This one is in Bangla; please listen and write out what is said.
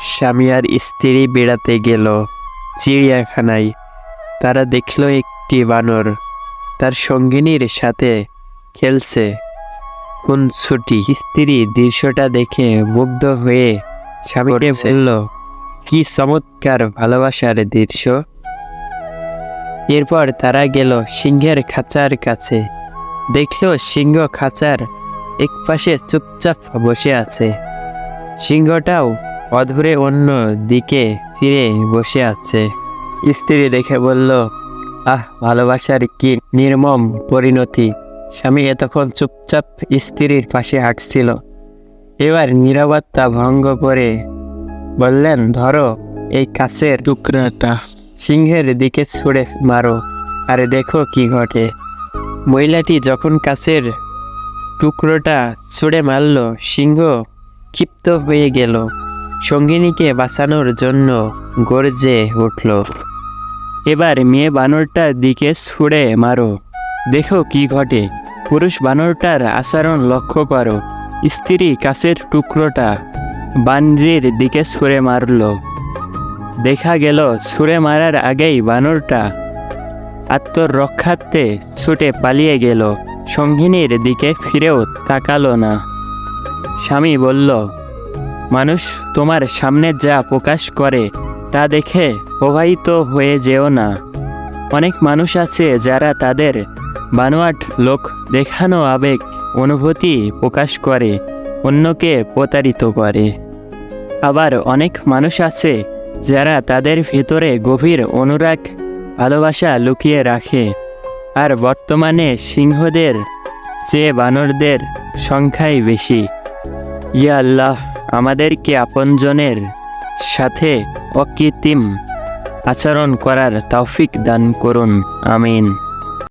স্বামী আর স্ত্রী বেড়াতে গেল চিড়িয়াখানায়। তারা দেখল একটি বানর। তার সঙ্গিনীর সাথে খেলছে। কোন ছুটি স্ত্রী দৃশ্যটা দেখে মুগ্ধ হয়ে স্বামীকে বলল কি চমৎকার ভালোবাসার দৃশ্য। এরপর তারা গেল সিংহের খাঁচার কাছে। দেখল সিংহ খাঁচার একপাশে চুপচাপ বসে আছে। সিংহটাও অধরে অন্য দিকে ফিরে বসে আছে। স্ত্রী দেখে বলল, আহ, ভালোবাসার কি নির্মম পরিণতি। স্বামী এতক্ষণ চুপচাপ স্ত্রীর পাশে হাঁটছিল। এবার নিরাপত্তা ভঙ্গ করে বললেন, ধরো এই কাছের টুকরাটা সিংহের দিকে ছুঁড়ে মারো আরে দেখো কি ঘটে। মহিলাটি যখন কাছের টুকরোটা ছুঁড়ে মারল, সিংহ ক্ষিপ্ত হয়ে গেল। সঙ্গিনীকে বাঁচানোর জন্য গর্জে উঠল। এবার মেয়ে বানরটার দিকে ছুঁড়ে মারো। দেখো কি ঘটে। পুরুষ বানরটার আচরণ লক্ষ্য করো। স্ত্রী কাছের টুকরোটা বানরির দিকে ছুঁড়ে মারল। দেখা গেল ছুঁড়ে মারার আগেই বানরটা আত্মরক্ষার্থে ছুটে পালিয়ে গেল। সঙ্গিনীর দিকে ফিরেও তাকালো না। স্বামী বলল মানুষ তোমার সামনে যা প্রকাশ করে, তা দেখে প্রবাহিত হয়ে যেও না। অনেক মানুষ আছে যারা তাদের বানোয়াট লোক দেখানো আবেগ, অনুভূতি প্রকাশ করে, অন্যকে প্রতারিত করে। আবার অনেক মানুষ আছে যারা তাদের ভেতরে গভীর অনুরাগ, ভালোবাসা লুকিয়ে রাখে। আর বর্তমানে সিংহদের চেয়ে বানরদের সংখ্যাই বেশি। ইয়া আল্লাহ আমাদেরকে আপনজনের সাথে অকৃত্রিম আচরণ করার তৌফিক দান করুন? আমিন।